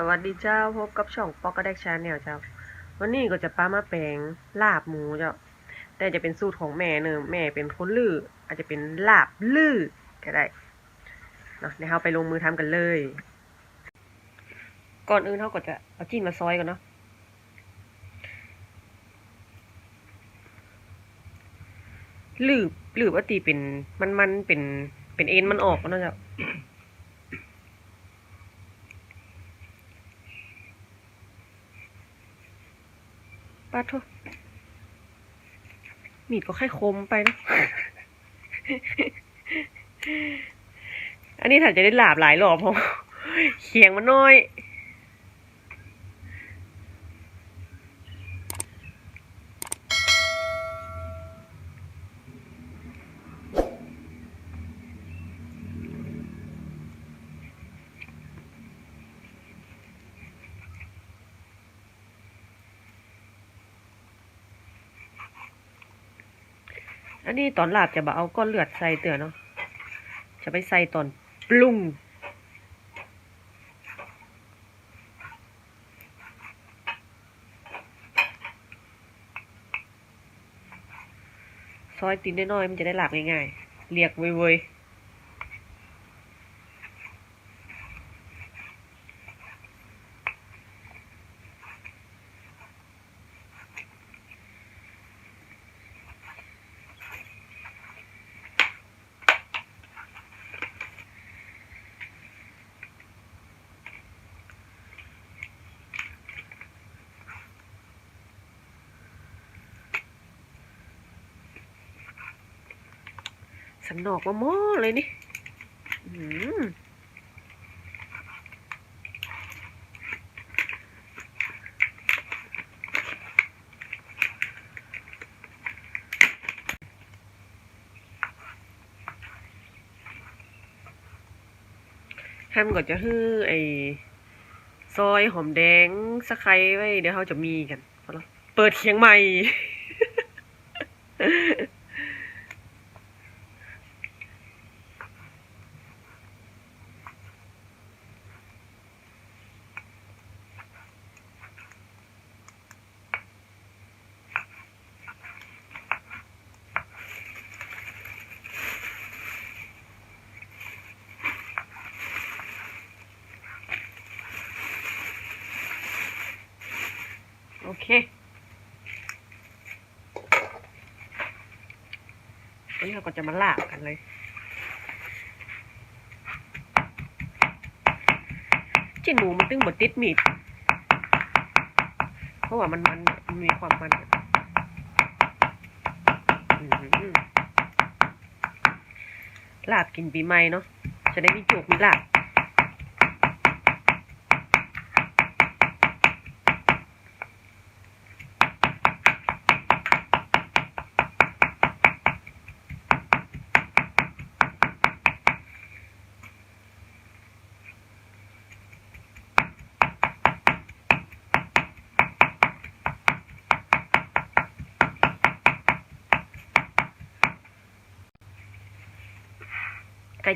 สวัสดีเจ้าพบกับช่องปอกกระแดกชาแนลเจ้า วันนี้ก็จะป้ามาแปลงลาบหมูเจ้า แต่จะเป็นสูตรของแม่เนอะแม่เป็นคนลืออาจจะเป็นลาบลือก็ได้เนาะเดี๋ยวเราไปลงมือทำกันเลย ก่อนอื่นเราก็จะเอาจิ้นมาซอยกันเนาะลืบลืบว่าตีเป็นมันมันเป็นเป็นเอ็นมันออกเนาะเจ้า ปาโทมีดก็แค่คมไปนะ อันนี้ถ้าจะได้หลาบหลายรอบเพราะเขียงมันน้อย อันนี้ตอนหลาบจะบอเอาก้อนเลือดใส่เตือนเนาะ จะไปใส่ตอนปรุงซอยตีนน้อยๆมันจะได้หลับง่ายๆ เรียกเว้ยๆ สันนอกมาม้อเลยนี่อืมแฮมก็จะฮื้อไอ้ซอยหอมแดงสะไคร้ไว้ เดี๋ยวเราจะมีกันเปิดเคียงใหม่ โอเควันนี้เราก็จะมาลาบกันเลยจิ้นหมูมันตึงบดติดมีด เพราะว่ามันมันมีความมันลาบกินปีใหม่เนาะ จะได้มีจุกมีลาบ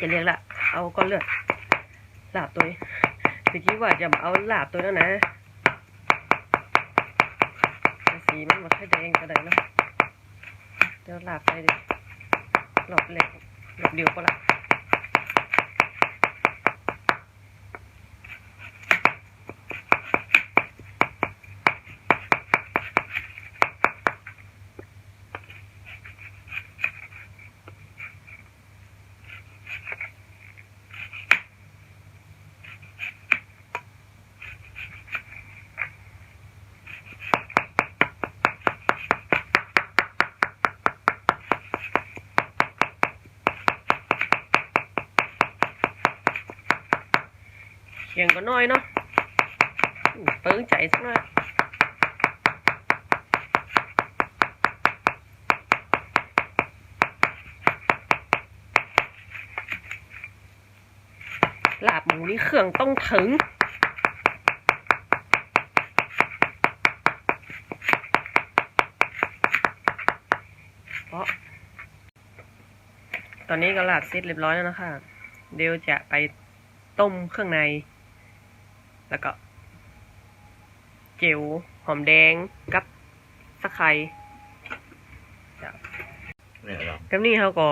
จะเรียกละ เอาก้อนเลือดลาบตัวนี้ตะกี้ว่าจะเอาลาบตัวนั้นนะ สีมันมาค่อยแดงก็ได้เนาะเดี๋ยวลาบไปดิหลบเหล็กหลบเดียวก็ละ เคียงก็น้อยเนาะอืมเปิ้งใจสักหน่อยลาบหมูนี่เครื่องต้องถึงเพราะตอนนี้ก็ลาบเสร็จเรียบร้อยแล้วนะคะ เดี๋ยวจะไปต้มเครื่องใน แล้วก็ เจียวหอมแดงกับสะไคร้เนี่ยเรากับนี่เขาก็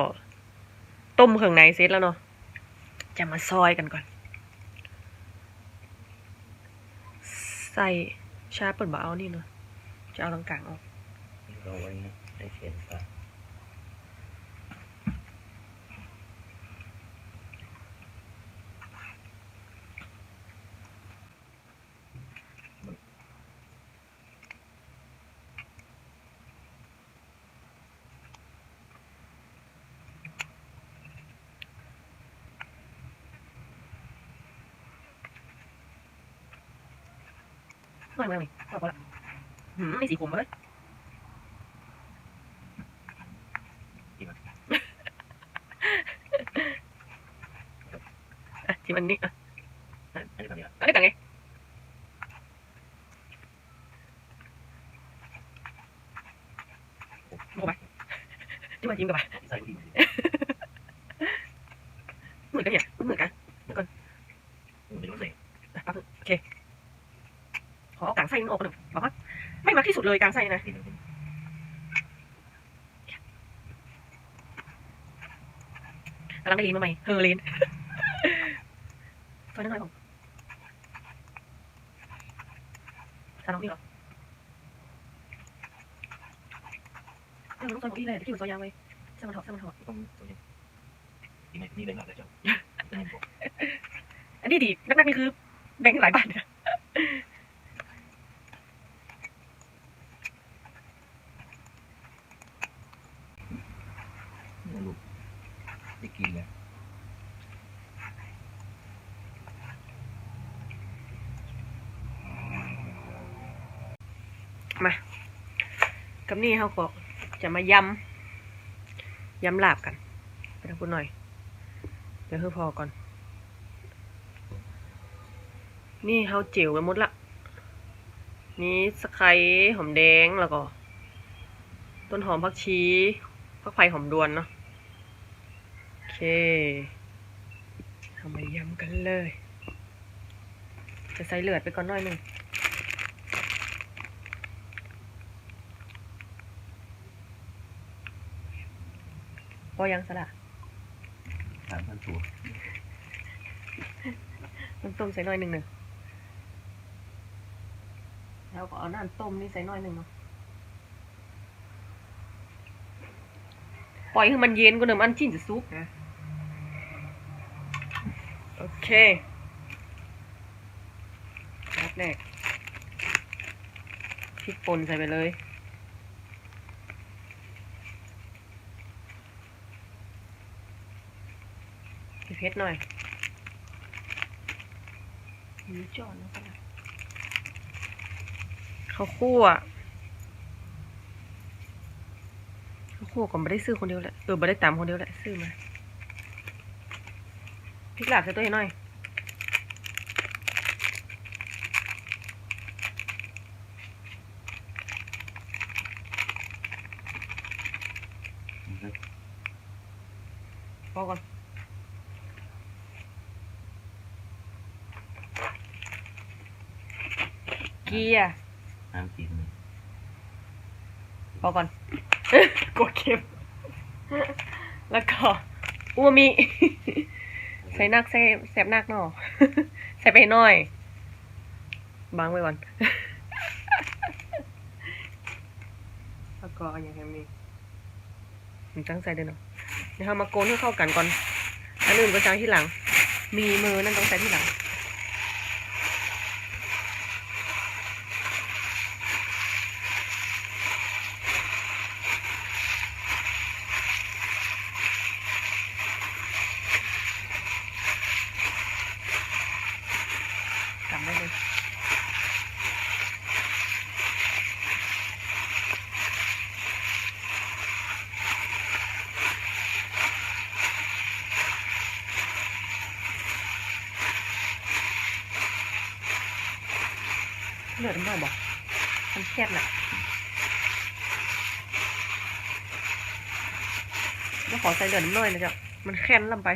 ต้มเครื่องในเสร็จแล้วเนาะจะมาซอยกันก่อน ใส่ชาเปิดบ่เอานี่เนาะจะเอาตรงกลางออกเราไว้นะให้เขียนไป ไม่ไม่ไม่พอละหืมไม่สีผมเลยอะที่มันนี่อะอันนี้แบบนี้อันนี้กันไงบอกไปที่มาจิ้มกันไป ใส่ดี เหมือนกันเนี่ยเหมือนกัน มันเป็นรสเสก อะแป๊บนึงโอเค ขอเอากลางไส้มันออกก่อนหนึ่งบอกว่าไม่มักที่ สุดเลยกลางไส้นะที่มันเป็นกำลังได้ลีนมาใหม่เฮอร์ลีนซอยน้อยๆผมซาน้องนี่เหรอเออมันต้องซอยของพี่เลยเดี๋ยวพี่มันซอยยาวไว้เส้นมันถอดเส้นมันถอดตรงตรงนี้ที่ไม่นี่เลยหนักเลยจ้ะอันนี้ดีนักๆนี่คือแบ่งหลายบาทเนี่ย ลูกได้กินเลย กับนี่เขาก็จะมายำยำลาบกันไปทางพูดหน่อย เดี๋ยวเพื่อพอก่อน นี่เขาเจียวไปหมดละนี่สะไคร้หอมแดงแล้วก็ ต้นหอมผักชีผักไผ่หอมดวนเนาะโอเคทำมายำกันเลย จะใส่เลือดไปก่อนหน่อยหนึ่ง อยังสละสามพันตัวน้ำต้มใส่หน่อยหนึ่งหนึ่งแล้วก็เอาน้ำต้มนี่ใส่หน่อยหนึ่งเนาะปล่อยให้มันเย็นก็เดิมอันจิ้นจะซุกนะโอเคนัดแรกพริกป่นใส่ไปเลย เพชรหน่อยนี่จอดแล้วกันเขาคั่วเขาคั่วก่อนไม่ได้ซื้อคนเดียวแหละเออไม่ได้ตามคนเดียวแหละซื้อมาพริกหลาบใส่ตัวให้หน่อย เกียร์น้ำกินพอก่อน กดเข็ม แล้วก็อูมามิ ใส่นักใส่แสบนักเนาะใส่ไปหน่อย บางไว้ก่อน แล้วก็อย่างนี้มันตั้งใจเดินเนาะเดี๋ยวเรามาโกนให้เข้ากันก่อนอันอื่นก็จ้างที่หลัง มีมือนั่นต้องใส่ที่หลัง เลือดมันบอกมันแคบน่ะแล้วขอใส่เหลือน้ำน้อยนะจ๊ะมันแค้นลำไป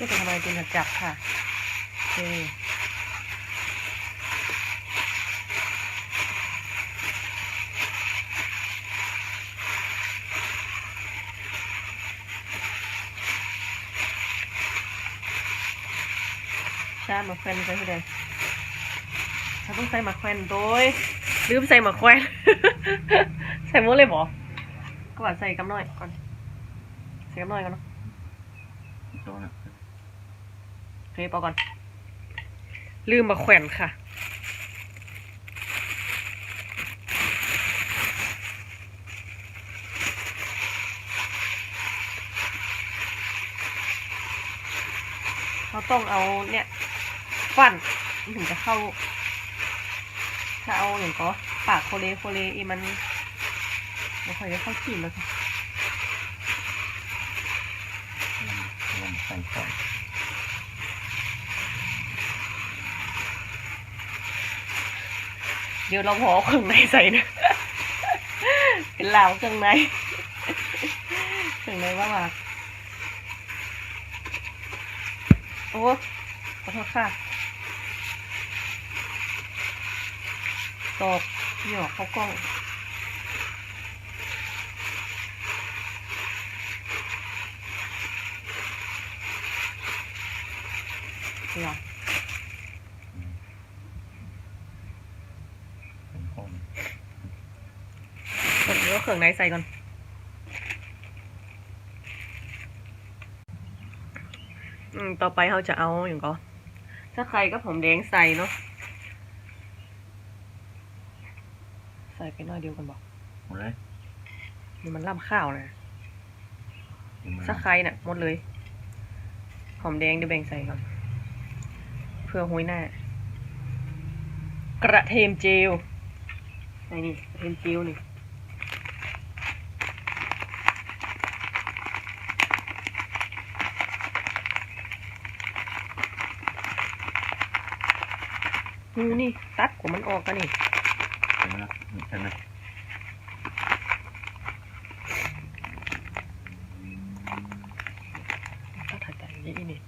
ช่วยกันทำอะไรกินจับค่ะโอเคชามาแควนใส่ให้ได้ฉันต้องใส่มาแควนโดยลืมใส่มาแควนใส่หมดเลยบอก็ว่าใส่กำน้อยก่อน ใส่กำน้อยก่อนเนาะ โตนะโอเคปอก่อน ลืมมาแขวนค่ะ เราต้องเอาเนี่ยฟันมันถึงจะเข้า ถ้าเอาอย่างก็ปากโคเลโคเลอีมันไม่ค่อยจะเข้าขีดแล้วค่ะลองใส่ก่อน เดี๋ยวเราพอเครื่องในใส่นะเป็นลาวเครื่องในเครื่องในว่ามากโอ้ขอโทษค่ะตอกหยอกเขากล้องเหรอ เป็นข้นกดเนื้อเครื่องในใส่ก่อนอืมต่อไปเราจะเอาอย่างก็ถ้าใครก็ผมแดงใส่เนาะใส่ไปหน้อยเดียวกันบอกหมดเลยนี่มันล่ำข้าวนะเดี๋ยวมันถ้าใครน่ะหมดเลย หอมแดงเดี๋ยวแบ่งใส่ก่อนเพื่อหุยหน้า กระเทียมเจียว ไอ้นี่กระเทียมเจียวนี่หูนี่ตัดของมันออกกันนี่ใช่ไหมล่ะใช่ไหมตัดถัดจากนี้อีนี่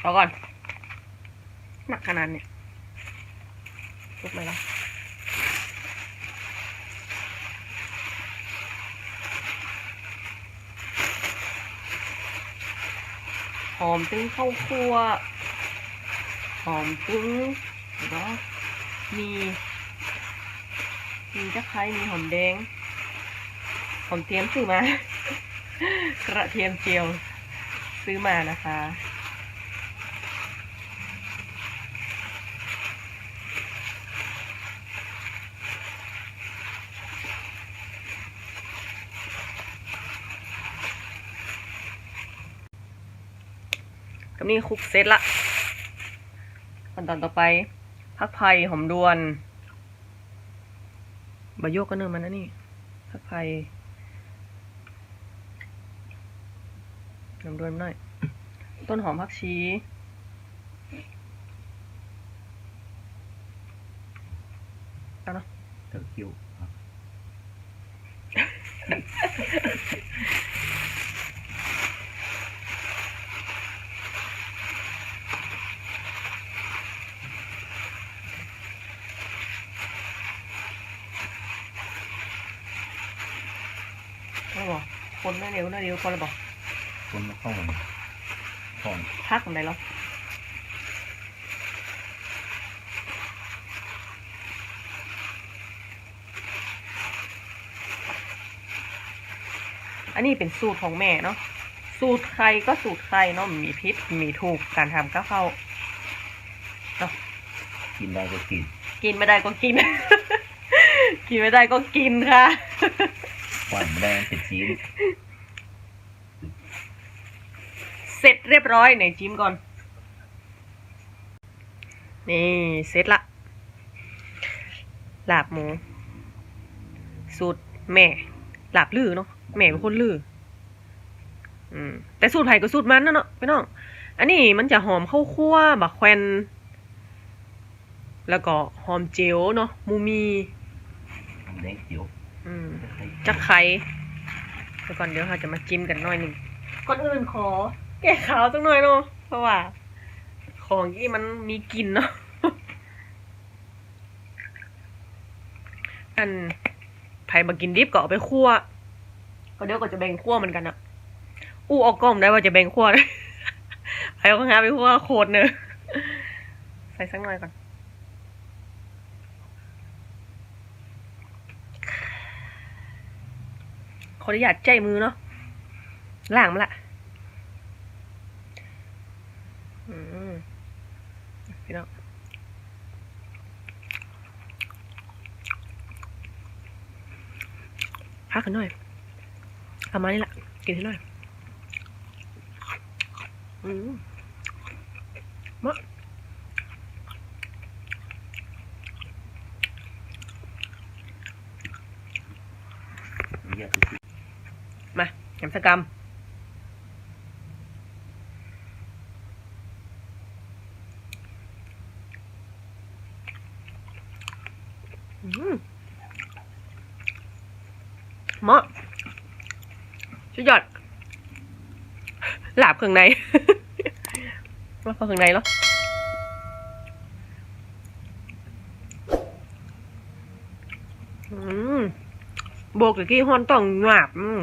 เอาก่อน หนักขนาดนี้ลุกไหมล่ะหอมตึงข้าวคั่วหอมตึงแล้วมีมีตะไคร้มีหอมแดงหอมเทียมซื้อมา กระเทียมเจียวซื้อมานะคะ กับนี่คุกเสร็จละขั้นตอนต่อไป พักไผ่หอมดวนบะโยกก็เนื้อมันนะนี่พักไผ่หอมดวนหน่อย ต้นหอมผักชีเอาเนาะเถอะคิ้วครับ เอาบอก คนน่าเร็วน่าเร็วพอแล้วบอกคนมาเข้ากันก่อนพักตรงไหนแล้วอันนี้เป็นสูตรของแม่เนาะ สูตรใครก็สูตรใครเนาะ มีพิษ มีถูก การทำก็เข้าเนาะ กินได้ก็กิน กินไม่ได้ก็กิน กินไม่ได้ก็กินค่ะ หวานไม่ได้มันเป็นชีสเสร็จเรียบร้อยไหนจิ้มก่อน นี่เสร็จละลาบหมู สูตรแม่ลาบลือเนาะแม่เป็นคนลืออืมแต่สูตรไผ่ก็สูตรมันนะเนาะพี่น้อง อันนี้มันจะหอมข้าวคั่วบักแควนแล้วก็หอมเจียวเนาะมูมีทำแดงเขียว อืมตะไคร้จะไข่เดี๋ยวก่อนเดี๋ยวเราจะมาจิ้มกันหน่อยหนึ่งก่อนอื่นขอ แก้ขาวสักหน่อยเนาะเพราะว่า ของที่มันมีกลิ่นเนาะอันไผ่มากินดิบก็เอาไปคั่วก็เดี๋ยวก็จะแบ่งคั่วเหมือนกันอะอู้ออกกล้องได้ว่าจะแบ่งคั่วเลยไผ่ก็งาไปคั่วโคตรเนอะใส่สักหน่อยก่อน ออนุญาตใจมือเนาะล้างมาละอืมพี่น้องพักกันหน่อยเอามานี่ละกินให้หน่อยอืมมะเยอะสุด มาแหมสกรรมอืมเหมาะชุดยอด หลาบเครื่องในว่าเครื่องในเหรออืมโบกตะกี้ฮอนต้องหงาบอืม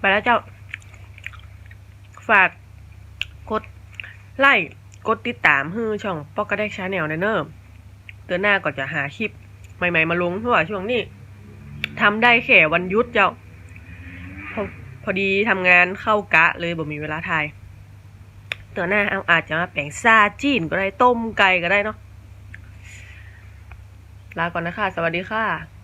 ไปแล้วเจ้า ฝากกดไลค์กดติดตามฮือช่องปอกกระแดกชาแนลนะเนอะเดือนหน้าก็จะหาคลิป ใหม่ ๆ มาลงเพราะว่าช่วงนี้ทำได้แค่วันยุดเจ้า พอพอดีทำงานเข้ากะเลยบ่มีเวลาถ่ายเดือนหน้าเอาอาจจะมาแปลงซาจีนก็ได้ต้มไก่ก็ได้เนาะลาก่อนนะคะ สวัสดีค่ะ